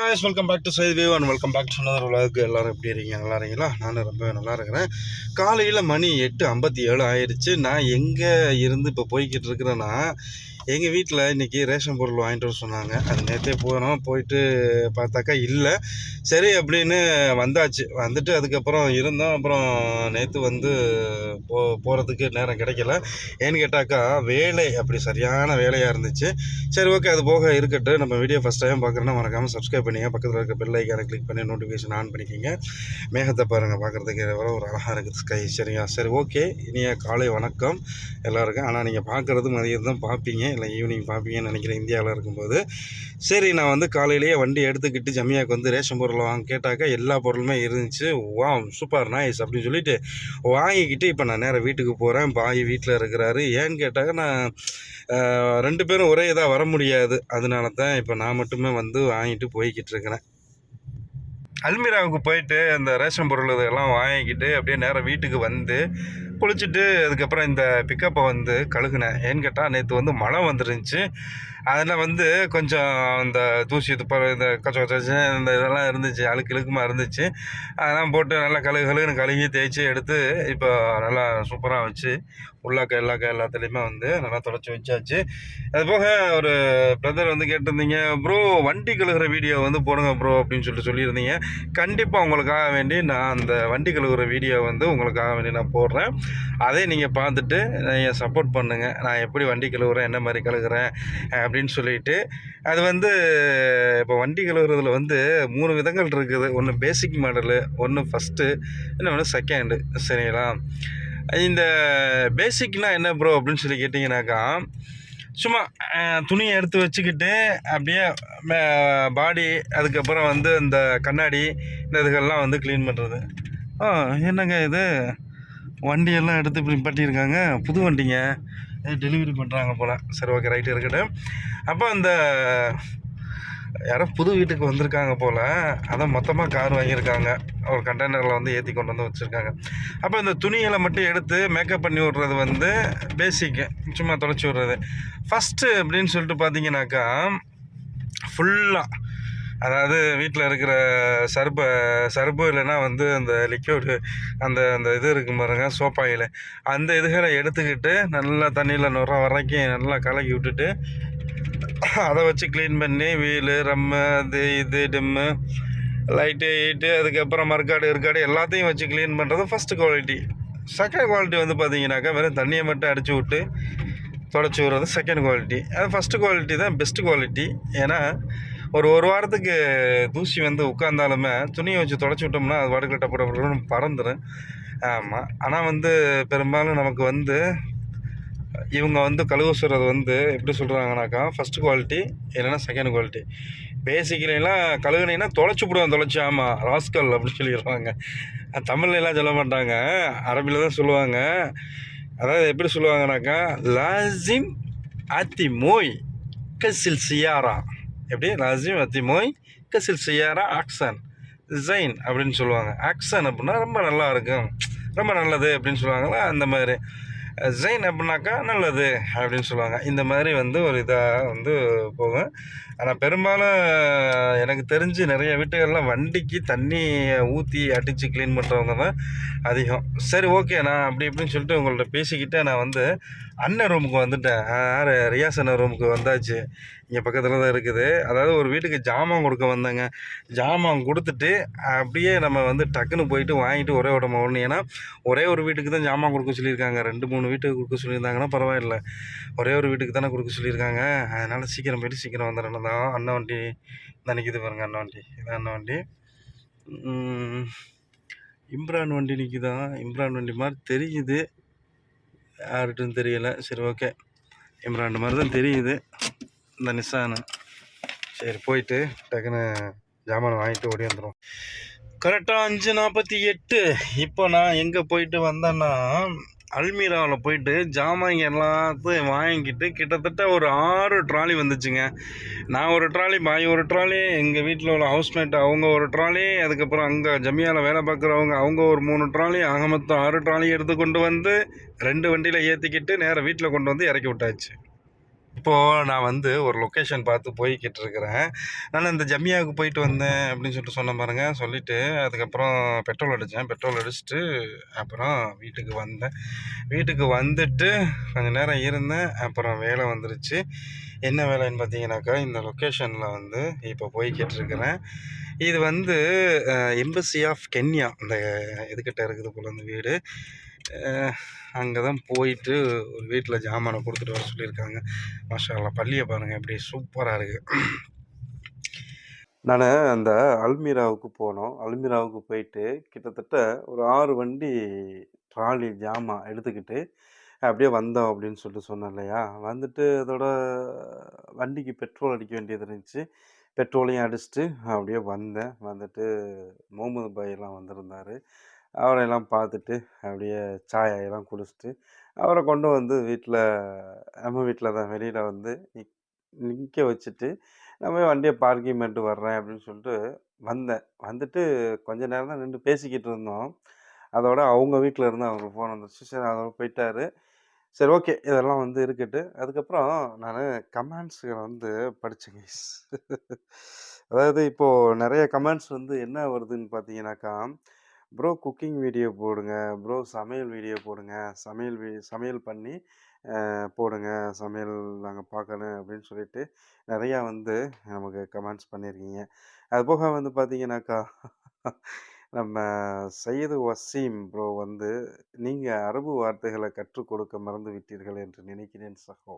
guys welcome back to Sait wave and welcome back to சொன்னதர் உலகுக்கு எல்லாரும் எப்படி இருக்கீங்க? நல்லா இருக்கீங்களா? நானும் ரொம்ப நல்லா இருக்கிறேன். காலையில் மணி எட்டு ஐம்பத்தி ஏழு ஆயிடுச்சு. நான் எங்கே இருந்து இப்போ போய்கிட்டு இருக்கிறேன்னா எங்கள் வீட்டில் இன்றைக்கி ரேஷன் பொருள் வாங்கிட்டு வர சொன்னாங்க. அது நேற்றே போனோம். போயிட்டு பார்த்தாக்கா இல்லை. சரி அப்படின்னு வந்தாச்சு. வந்துட்டு அதுக்கப்புறம் இருந்தோம். அப்புறம் நேற்று வந்து போ போகிறதுக்கு நேரம் கிடைக்கல. ஏன்னு கேட்டாக்கா வேலை அப்படி சரியான வேலையாக இருந்துச்சு. சரி ஓகே அது போக இருக்கட்டும். நம்ம வீடியோ ஃபஸ்ட் டைம் பார்க்குறோன்னா மறக்காமல் சப்ஸ்கிரைப் பண்ணிங்க. பக்கத்தில் இருக்க பெல் ஐக்கானை கிளிக் பண்ணி நோட்டிஃபிகேஷன் ஆன் பண்ணிக்கிங்க. மேகத்தை பாருங்கள் பார்க்குறதுக்கு வர ஒரு அழகாக இருக்குது ஸ்கை சரியா? சரி ஓகே இனிய காலை வணக்கம். எல்லாருக்கும். ஆனால் நீங்கள் பார்க்குறது மதியம் தான் பார்ப்பீங்க. இல்லை ஈவினிங் பார்ப்பீங்கன்னு நினைக்கிறேன் இந்தியாவில் இருக்கும்போது. சரி நான் வந்து காலையிலேயே வண்டி எடுத்துக்கிட்டு ஜமியாவுக்கு வந்து ரேஷன் பொருள் வாங்க கேட்டாக்கா எல்லா பொருளுமே இருந்துச்சு. வா சூப்பர் நைஸ் அப்படின்னு சொல்லிட்டு வாங்கிக்கிட்டு இப்போ நான் நேராக வீட்டுக்கு போகிறேன் பாய் வீட்டில் இருக்கிறாரு. ஏன்னு கேட்டாக்க நான் ரெண்டு பேரும் ஒரே இதாக வர முடியாது. அதனால தான் இப்போ நான் மட்டுமே வந்து வாங்கிட்டு போய்கிட்டு இருக்கிறேன். அல்மீராவுக்கு போயிட்டு அந்த ரேஷன் பொருள் இதெல்லாம் வாங்கிக்கிட்டு அப்படியே நேராக வீட்டுக்கு வந்து குளிச்சுட்டு அதுக்கப்புறம் இந்த பிக்கப்பை வந்து கழுகுனேன். ஏன்னு கேட்டால் நேற்று வந்து மழை வந்துருந்துச்சு. அதில் வந்து கொஞ்சம் இந்த தூசி துப்ப இந்த கச்ச கொச்ச இந்த இதெல்லாம் இருந்துச்சு. அழுக்கு இழுக்குமா இருந்துச்சு. அதெல்லாம் போட்டு நல்லா கழுகு கழுகுன்னு கழுகி தேய்ச்சி எடுத்து இப்போ நல்லா சூப்பராக வச்சு உள்ளாக்க எல்லாக்க எல்லாத்துலேயுமே வந்து நல்லா தொடச்சி வச்சாச்சு. அது போக ஒரு பிரதர் வந்து கேட்டிருந்தீங்க ப்ரோ வண்டி கழுகுற வீடியோ வந்து போடுங்க ப்ரோ அப்படின்னு சொல்லிட்டு சொல்லியிருந்தீங்க. கண்டிப்பாக உங்களுக்காக வேண்டி நான் அந்த வண்டி கழுகுற வீடியோ வந்து உங்களுக்காக வேண்டி நான் போடுறேன். அதே நீங்கள் பார்த்துட்டு நீங்கள் சப்போர்ட் பண்ணுங்கள் நான் எப்படி வண்டி கழுவுறேன் என்ன மாதிரி கழுகுறேன் அப்படின்னு சொல்லிட்டு அது வந்து இப்போ வண்டி கழுவுறதுல வந்து மூணு விதங்கள் இருக்குது. ஒன்று பேசிக் மாடலு ஒன்று ஃபஸ்ட்டு இன்னொன்று செகண்டு சரிங்களா? இந்த பேசிக்னால் என்ன ப்ரோ அப்படின்னு சொல்லி கேட்டிங்கனாக்கா சும்மா துணியை எடுத்து வச்சுக்கிட்டு அப்படியே பாடி அதுக்கப்புறம் வந்து இந்த கண்ணாடி இந்த இதுகள்லாம் வந்து க்ளீன் பண்ணுறது ஆ என்னங்க இது? வண்டியெல்லாம் எடுத்து இப்படி பட்டியிருக்காங்க புது வண்டிங்க. டெலிவரி பண்ணுறாங்க போல். சரி ஓகே ரைட்டு இருக்கட்டும். அப்போ அந்த யாரோ புது வீட்டுக்கு வந்திருக்காங்க போல். அதான் மொத்தமாக கார் வாங்கியிருக்காங்க. ஒரு கண்டெய்னரில் வந்து ஏற்றி கொண்டு வந்து வச்சுருக்காங்க. அப்போ இந்த துணிகளை மட்டும் எடுத்து மேக்கப் பண்ணி விட்றது வந்து பேசிக்கு சும்மா தொலைச்சி விட்றது. ஃபஸ்ட்டு அப்படின்னு சொல்லிட்டு பார்த்தீங்கன்னாக்கா ஃபுல்லாக அதாவது வீட்டில் இருக்கிற சர்பை சர்பு இல்லைன்னா வந்து அந்த லிக்யூடு அந்த அந்த இது இருக்கு பாருங்க சோப்பாயில் அந்த இதுகளை எடுத்துக்கிட்டு நல்லா தண்ணியில் நுற வரைக்கும் நல்லா கலக்கி விட்டுட்டு அதை வச்சு க்ளீன் பண்ணி வீலு ரம்மு அது இது டிம்மு லைட்டு ஈட்டு அதுக்கப்புறம் மறுக்காடு இருக்காடு எல்லாத்தையும் வச்சு க்ளீன் பண்ணுறது ஃபஸ்ட்டு குவாலிட்டி செகண்ட் குவாலிட்டி வந்து பார்த்தீங்கன்னாக்கா வெறும் தண்ணியை மட்டும் அடிச்சு விட்டு தொடச்சி விடுறது செகண்ட் குவாலிட்டி அது ஃபஸ்ட்டு குவாலிட்டி தான் பெஸ்ட்டு குவாலிட்டி ஏன்னா ஒரு ஒரு வாரத்துக்கு தூசி வந்து உட்காந்தாலுமே துணியை வச்சு தொடச்சி விட்டோம்னா அது வாடகை டப்பு டப்பு டப்புன்னு பறந்துடும் ஆமாம் ஆனால் வந்து பெரும்பாலும் நமக்கு வந்து இவங்க வந்து கழுவு சொல்கிறது வந்து எப்படி சொல்கிறாங்கனாக்கா ஃபஸ்ட் குவாலிட்டி இல்லைன்னா செகண்ட் குவாலிட்டி பேசிக்கலாம் கழுகுனீங்கன்னா தொலைச்சி விடுவோம் தொலைச்சி. ஆமாம் ராஸ்கல் அப்படின்னு சொல்லிடுவாங்க. தமிழ்லாம் தமிழ்ல எல்லாம் சொல்ல மாட்டாங்க. அரபியில் தான் சொல்லுவாங்க. அதாவது எப்படி சொல்லுவாங்கனாக்கா லாசிம் அத்தி மோய் கசில் சியாரா. எப்படி? லாசிம் அத்திமோய் கசில் செய்யாரா ஆக்சன் ஜைன் அப்படின்னு சொல்லுவாங்க. ஆக்சன் அப்படின்னா ரொம்ப நல்லா இருக்கும். ரொம்ப நல்லது அப்படின்னு சொல்லுவாங்களா அந்த மாதிரி. ஜெயின் அப்படின்னாக்கா நல்லது அப்படின்னு சொல்லுவாங்க. இந்த மாதிரி வந்து ஒரு இதாக வந்து போகும். ஆனால் பெரும்பாலும் எனக்கு தெரிஞ்சு நிறைய வீட்டுகள்லாம் வண்டிக்கு தண்ணியை ஊற்றி அடித்து க்ளீன் பண்ணுறவங்க தான் அதிகம். சரி ஓகே நான் அப்படி இப்படின்னு சொல்லிட்டு உங்கள்ட்ட பேசிக்கிட்டே நான் வந்து அண்ணன் ரூமுக்கு வந்துட்டேன். யார்? ரியாஸ் அண்ணன் ரூமுக்கு வந்தாச்சு. இங்கே பக்கத்தில் தான் இருக்குது. அதாவது ஒரு வீட்டுக்கு ஜாமான் கொடுக்க வந்தேங்க. ஜாமான் கொடுத்துட்டு அப்படியே நம்ம வந்து டக்குன்னு போயிட்டு வாங்கிட்டு ஒரே உடம்பு ஒன்று ஏன்னா ஒரே ஒரு வீட்டுக்கு தான் ஜாமான் கொடுக்க சொல்லியிருக்காங்க. ரெண்டு மூணு வீட்டுக்கு கொடுக்க சொல்லியிருந்தாங்கன்னா பரவாயில்ல. ஒரே ஒரு வீட்டுக்கு தானே கொடுக்க சொல்லியிருக்காங்க. அதனால் சீக்கிரம் போயிட்டு சீக்கிரம் வந்துடணும் தான் அண்ணன் வண்டி நினைக்குது பாருங்க அண்ணன் வண்டி. இதான் அண்ணன் வண்டி. இம்ரான் வண்டி நிற்கிதான் இம்ரான் வண்டி மாதிரி தெரியுது. யார்கிட்டும் தெரியலை. சரி ஓகே. இம்ரான் மாதிரி தான் தெரியுது. இந்த நிசானு சரி போயிட்டு டக்குன்னு ஜாமான் வாங்கிட்டு ஓடி வந்துடும் கரெக்டாக அஞ்சு நாற்பத்தி எட்டு. இப்போ நான் எங்கே போயிட்டு வந்தேன்னா அல்மீராவில் போயிட்டு ஜாமான் எல்லாத்தையும் வாங்கிக்கிட்டு கிட்டத்தட்ட ஒரு ஆறு ட்ராலி வந்துச்சுங்க. நான் ஒரு ட்ராலி பாய் ஒரு ட்ராலி எங்கள் வீட்டில் உள்ள ஹவுஸ்மேட் அவங்க ஒரு ட்ராலி அதுக்கப்புறம் அங்கே ஜமியாவில் வேலை பார்க்குறவங்க அவங்க ஒரு மூணு ட்ராலி ஆக மொத்தம் ஆறு ட்ராலி எடுத்து கொண்டு வந்து ரெண்டு வண்டியில் ஏற்றிக்கிட்டு நேராக வீட்டில் கொண்டு வந்து இறக்கி விட்டாச்சு. இப்போது நான் வந்து ஒரு லொக்கேஷன் பார்த்து போய்கிட்டு இருக்கிறேன் நான் இந்த ஜம்மியாவுக்கு போயிட்டு வந்தேன் அப்படின்னு சொல்லிட்டு சொன்ன பாருங்க. சொல்லிவிட்டு அதுக்கப்புறம் பெட்ரோல் அடித்தேன் பெட்ரோல் அடிச்சுட்டு அப்புறம் வீட்டுக்கு வந்தேன். வீட்டுக்கு வந்துட்டு கொஞ்சம் நேரம் இருந்தேன். அப்புறம் வேலை வந்துருச்சு. என்ன வேலைன்னு பார்த்தீங்கன்னாக்கா இந்த லொக்கேஷனில் வந்து இப்போ போய்கிட்டு இருக்கிறேன் இது வந்து எம்பசி ஆஃப் கென்யா இந்த இதுக்கிட்ட இருக்குது போல் அந்த வீடு. அங்கே தான் போயிட்டு ஒரு வீட்டில் ஜாமானை கொடுத்துட்டு வர சொல்லியிருக்காங்க. மாஷாலாம் பள்ளியை பாருங்கள் எப்படி சூப்பராக இருக்குது நான் அந்த அல்மீராவுக்கு போனோம். அல்மீராவுக்கு போயிட்டு கிட்டத்தட்ட ஒரு ஆறு வண்டி ட்ராலி ஜாமான் எடுத்துக்கிட்டு அப்படியே வந்தோம் அப்படின்னு சொல்லிட்டு சொன்னேன் இல்லையா? வந்துட்டு அதோட வண்டிக்கு பெட்ரோல் அடிக்க வேண்டியது இருந்துச்சு. பெட்ரோலையும் அடிச்சுட்டு அப்படியே வந்தேன். வந்துட்டு முகமது பாய் எல்லாம் வந்திருந்தார். அவரையெல்லாம் பார்த்துட்டு அப்படியே சாயெல்லாம் குடிச்சிட்டு அவரை கொண்டு வந்து வீட்டில் நம்ம வீட்டில் தான் வெளியில் வந்து நிக் நிற்க வச்சுட்டு நம்ம வண்டியை பார்க்கிங் பண்ணிட்டு வர்றேன் அப்படின்னு சொல்லிட்டு வந்தேன். வந்துட்டு கொஞ்ச நேரம் தான் நின்று பேசிக்கிட்டு இருந்தோம். அதோட அவங்க வீட்டில் இருந்து அவங்களுக்கு ஃபோன் வந்துருச்சு. சரி அதோட போயிட்டார். சரி ஓகே இதெல்லாம் வந்து இருக்கட்டு. அதுக்கப்புறம் நான் கமெண்ட்ஸுகளை வந்து படித்தேங்க அதாவது இப்போது நிறைய கமெண்ட்ஸ் வந்து என்ன வருதுன்னு பார்த்தீங்கன்னாக்கா ப்ரோ குக்கிங் வீடியோ போடுங்க ப்ரோ சமையல் வீடியோ போடுங்க சமையல் வீ சமையல் பண்ணி போடுங்க சமையல் நாங்கள் பார்க்கணும் அப்படின்னு சொல்லிட்டு நிறையா வந்து நமக்கு கமெண்ட்ஸ் பண்ணியிருக்கீங்க அது போக வந்து பார்த்தீங்கன்னாக்கா நம்ம சையது வசீம் ப்ரோ வந்து நீங்கள் அரபு வார்த்தைகளை கற்றுக் கொடுக்க மறந்து விட்டீர்கள் என்று நினைக்கிறேன் சகோ.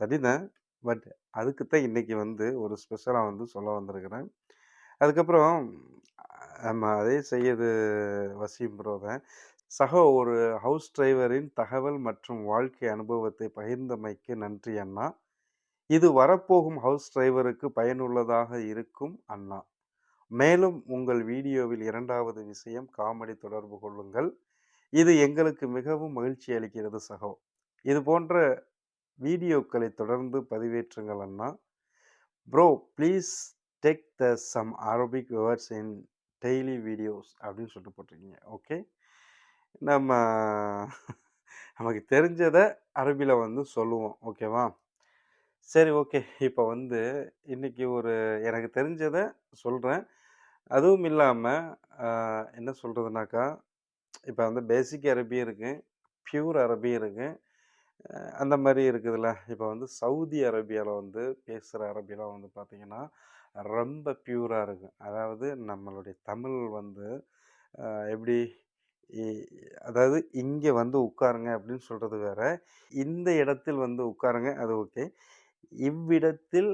சரிதான் பட் அதுக்கு தான் இன்றைக்கி வந்து ஒரு ஸ்பெஷலாக வந்து சொல்ல வந்திருக்கிறேன். அதுக்கப்புறம் ஆமாம் அதே செய்யது வசீம் ப்ரோ தான் சகோ ஒரு ஹவுஸ் டிரைவரின் தகவல் மற்றும் வாழ்க்கை அனுபவத்தை பகிர்ந்தமைக்கு நன்றி அண்ணா. இது வரப்போகும் ஹவுஸ் டிரைவருக்கு பயனுள்ளதாக இருக்கும் அண்ணா. மேலும் உங்கள் வீடியோவில் இரண்டாவது விஷயம் காமெடி தொடர்பு கொள்ளுங்கள். இது எங்களுக்கு மிகவும் மகிழ்ச்சி அளிக்கிறது சகோ. இது போன்ற வீடியோக்களை தொடர்ந்து பதிவேற்றுங்கள் அண்ணா. Bro please take the some Arabic words in daily videos அப்படின்னு சொல்லிட்டு போட்டிருக்கீங்க. ஓகே. நம்ம நமக்கு தெரிஞ்சதை அரபியில் வந்து சொல்லுவோம். ஓகேவா? சரி ஓகே. இப்போ வந்து இன்றைக்கி ஒரு எனக்கு தெரிஞ்சதை சொல்கிறேன் அதுவும் இல்லாமல் என்ன சொல்கிறதுனாக்கா இப்போ வந்து பேசிக் அரபி இருக்குது பியூர் அரபி இருக்குது அந்த மாதிரி இருக்குதுல்ல. இப்போ வந்து சவுதி அரேபியாவில் வந்து பேசுகிற அரபிலாம் வந்து பார்த்திங்கன்னா ரொம்ப பியூராக இருக்கும் அதாவது நம்மளுடைய தமிழ் வந்து எப்படி அதாவது இங்கே வந்து உட்காருங்க அப்படின்னு சொல்கிறது வேற. இந்த இடத்தில் வந்து உட்காருங்க அது ஓகே. இவ்விடத்தில்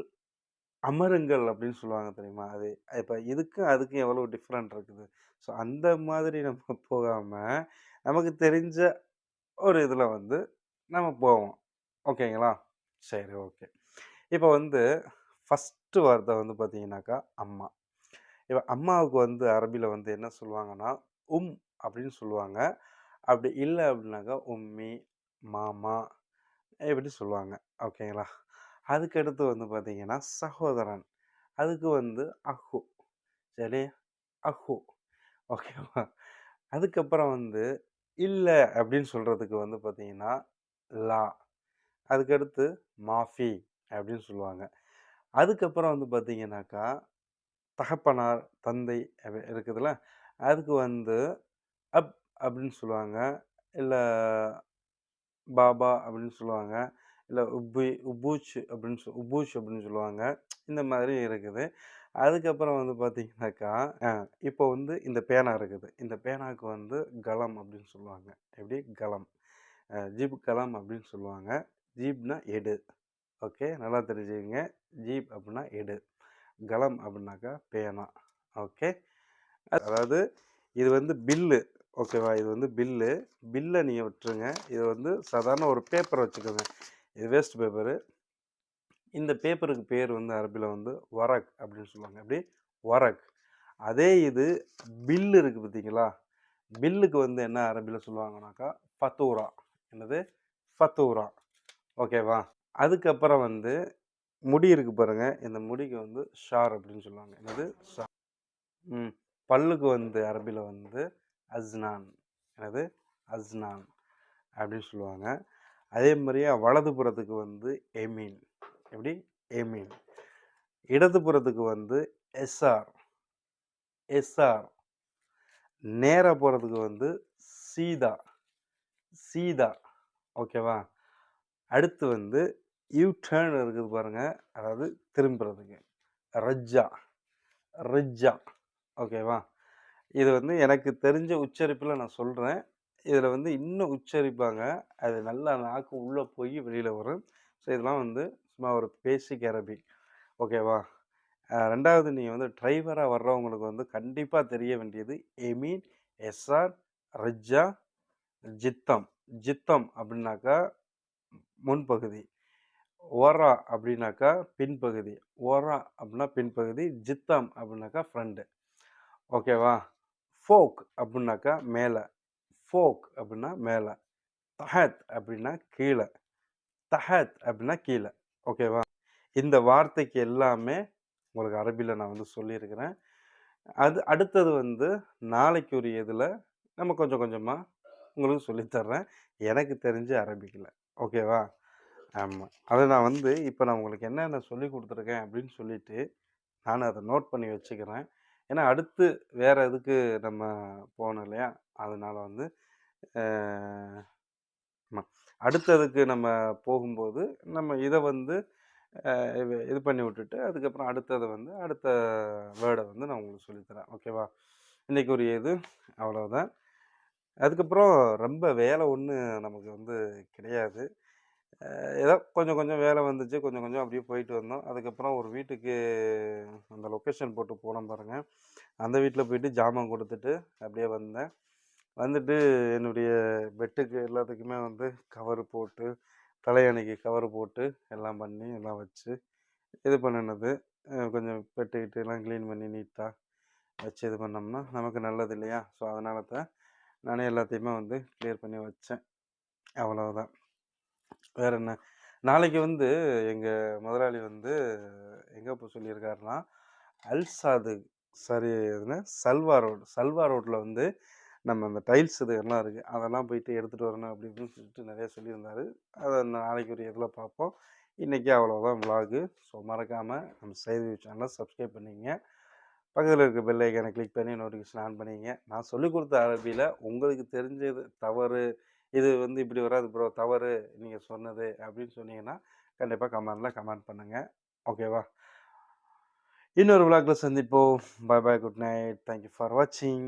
அமருங்கள் அப்படின்னு சொல்லுவாங்க தெரியுமா? அது இப்போ இதுக்கும் அதுக்கும் எவ்வளோ டிஃப்ரெண்ட் இருக்குது. ஸோ அந்த மாதிரி நம்ம போகாமல் நமக்கு தெரிஞ்ச ஒரு இதில் வந்து நம்ம போவோம். ஓகேங்களா? சரி ஓகே. இப்போ வந்து ஃபஸ்ட் ஃபஸ்ட்டு வார்த்தை வந்து பார்த்தீங்கன்னாக்கா அம்மா. இப்போ அம்மாவுக்கு வந்து அரபியில் வந்து என்ன சொல்லுவாங்கன்னா உம் அப்படின்னு சொல்லுவாங்க. அப்படி இல்லை அப்படின்னாக்கா உம்மி மாமா இப்படி சொல்லுவாங்க. ஓகேங்களா? அதுக்கடுத்து வந்து பார்த்தீங்கன்னா சகோதரன் அதுக்கு வந்து அஹு சரி அஹு ஓகேவா? அதுக்கப்புறம் வந்து இல்லை அப்படின்னு சொல்கிறதுக்கு வந்து பார்த்தீங்கன்னா லா அதுக்கடுத்து மாஃபி அப்படின்னு சொல்லுவாங்க. அதுக்கப்புறம் வந்து பார்த்தீங்கன்னாக்கா தகப்பனார் தந்தை இருக்குதுல்ல அதுக்கு வந்து அப் அப்படின்னு சொல்லுவாங்க. இல்லை பாபா அப்படின்னு சொல்லுவாங்க. இல்லை உப்பு உபூச் அப்படின்னு சொல் உபூச் அப்படின்னு சொல்லுவாங்க. இந்த மாதிரி இருக்குது. அதுக்கப்புறம் வந்து பார்த்தீங்கன்னாக்கா இப்போ வந்து இந்த பேனா இருக்குது. இந்த பேனாவுக்கு வந்து கலம் அப்படின்னு சொல்லுவாங்க. எப்படி? கலம். ஜீப் கலம் அப்படின்னு சொல்லுவாங்க. ஜீப்னா எடு. ஓகே. நல்லா தெரிஞ்சுக்கங்க. ஜீப் அப்படின்னா எடு. கலம் அப்படின்னாக்கா பேனா. ஓகே. அதாவது இது வந்து பில்லு. ஓகேவா? இது வந்து பில்லு. பில்லை நீங்கள் விட்டுருங்க. இது வந்து சாதாரண ஒரு பேப்பர் வச்சுக்கோங்க. இது வேஸ்ட் பேப்பரு இந்த பேப்பருக்கு பேர் வந்து அரபியில் வந்து வரக் அப்படின்னு சொல்லுவாங்க. அப்படி வரக். அதே இது பில்லு இருக்குது பார்த்தீங்களா பில்லுக்கு வந்து என்ன அரபியில் சொல்லுவாங்கனாக்கா ஃபத்தூரா. என்னது? ஃபத்தூரா. ஓகேவா? அதுக்கப்புறம் வந்து முடி இருக்கு பாருங்க. இந்த முடிக்கு வந்து ஷார் அப்படின்னு சொல்லுவாங்க. என்னது? ஷார் ம். பல்லுக்கு வந்து அரபியில் வந்து அஸ்னான். என்னது? அஸ்னான் அப்படின்னு சொல்லுவாங்க. அதே மாதிரியே வலதுபுறத்துக்கு வந்து எமீன். எப்படி எமீன். இடதுபுறத்துக்கு வந்து எஸ்ஆர். எஸ்ஆர். நேராக போகிறதுக்கு வந்து சீதா. சீதா. ஓகேவா? அடுத்து வந்து யூ டேர்ன் இருக்குது பாருங்க. அதாவது திரும்புறதுக்கு. ரஜ்ஜா ரிஜ்ஜா ஓகேவா இது வந்து எனக்கு தெரிஞ்ச உச்சரிப்பில் நான் சொல்கிறேன் இதில் வந்து இன்னும் உச்சரிப்பாங்க. அது நல்லா நாக்கு உள்ளே போய் வெளியில் வரும். ஸோ இதெல்லாம் வந்து சும்மா ஒரு பேசிக் அரபிக் ஓகேவா ரெண்டாவது நீங்கள் வந்து டிரைவராக வர்றவங்களுக்கு வந்து கண்டிப்பாக தெரிய வேண்டியது எமீன் எஸ்ஆர் ரஜ்ஜா ஜித்தம் ஜித்தம் அப்படின்னாக்கா முன்பகுதி. ஓரா அப்படின்னாக்கா பின்பகுதி. ஓரா அப்படின்னா பின்பகுதி ஜித்தம் அப்படின்னாக்கா ஃப்ரெண்டு ஓகேவா? ஃபோக் அப்படின்னாக்கா மேலே. ஃபோக் அப்படின்னா மேலே. தஹத் அப்படின்னா கீழே. தஹத் அப்படின்னா கீழே. ஓகேவா? இந்த வார்த்தைக்கு எல்லாமே உங்களுக்கு அரபியில் நான் வந்து சொல்லியிருக்கிறேன். அது அடுத்தது வந்து நாளைக்கு உரிய இதில் நம்ம கொஞ்சம் கொஞ்சமாக உங்களுக்கு சொல்லித்தர்றேன். எனக்கு தெரிஞ்ச அரபிக்கில். ஓகேவா? ஆமாம் அதை நான் வந்து இப்போ நான் உங்களுக்கு என்னென்ன சொல்லி கொடுத்துருக்கேன் அப்படின்னு சொல்லிட்டு நான் அதை நோட் பண்ணி வச்சுக்கிறேன். ஏன்னா அடுத்து வேறு எதுக்கு நம்ம போகணும் இல்லையா? அதனால் வந்து ஆமாம் அடுத்ததுக்கு நம்ம போகும்போது நம்ம இதை வந்து இது பண்ணி விட்டுட்டு அதுக்கப்புறம் அடுத்ததை வந்து அடுத்த வேர்டை வந்து நான் உங்களுக்கு சொல்லித்தரேன் ஓகேவா? இன்னைக்கு ஒரு இது. அவ்வளோதான் அதுக்கப்புறம் ரொம்ப வேலை ஒன்று நமக்கு வந்து கிடையாது. ஏதோ கொஞ்சம் கொஞ்சம் வேலை வந்துச்சு. கொஞ்சம் கொஞ்சம் அப்படியே போயிட்டு வந்தோம். அதுக்கப்புறம் ஒரு வீட்டுக்கு அந்த லொக்கேஷன் போட்டு போனோம் பாருங்கள் அந்த வீட்டில் போயிட்டு ஜாமான் கொடுத்துட்டு அப்படியே வந்தேன். வந்துட்டு என்னுடைய பெட்டுக்கு எல்லாத்துக்குமே வந்து கவர் போட்டு தலையணைக்கு கவர் போட்டு எல்லாம் பண்ணி எல்லாம் வச்சு இது பண்ணினது. கொஞ்சம் பெட்டு கிட்டு எல்லாம் க்ளீன் பண்ணி நீட்டாக வச்சு இது பண்ணோம்னா நமக்கு நல்லது இல்லையா? ஸோ அதனால தான் நானே எல்லாத்தையுமே வந்து க்ளியர் பண்ணி வச்சேன். அவ்வளோதான் வேற என்ன? நாளைக்கு வந்து எங்கள் முதலாளி வந்து எங்கே போய் சொல்லியிருக்காருன்னா அல்சாது சரி எதுனா சல்வா ரோடு சல்வா ரோட்டில் வந்து நம்ம அந்த டைல்ஸ் இது எல்லாம் இருக்குது அதெல்லாம் போயிட்டு எடுத்துகிட்டு வரணும் அப்படி இப்படின்னு சொல்லிட்டு நிறைய சொல்லியிருந்தாரு. அதை நாளைக்கு ஒரு இதில் பார்ப்போம். இன்றைக்கி அவ்வளோதான் விலாகு ஸோ மறக்காமல் நம்ம செய்தி சேனலை சப்ஸ்கிரைப் பண்ணிங்க. பக்கத்தில் இருக்க பெல் ஐக்கானை கிளிக் பண்ணி நோட்டிஃபிகேஷன் ஆன் பண்ணிங்க. நான் சொல்லிக் கொடுத்த அரபியில் உங்களுக்கு தெரிஞ்சது தவறு இது வந்து இப்படி வராது ப்ரோ தவறு நீங்கள் சொன்னது அப்படின்னு சொன்னீங்கன்னா கண்டிப்பாக கமெண்டில் கமெண்ட் பண்ணுங்கள் ஓகேவா இன்னொரு விளாக்ல சந்திப்போம். Bye bye good night thank you for வாட்சிங்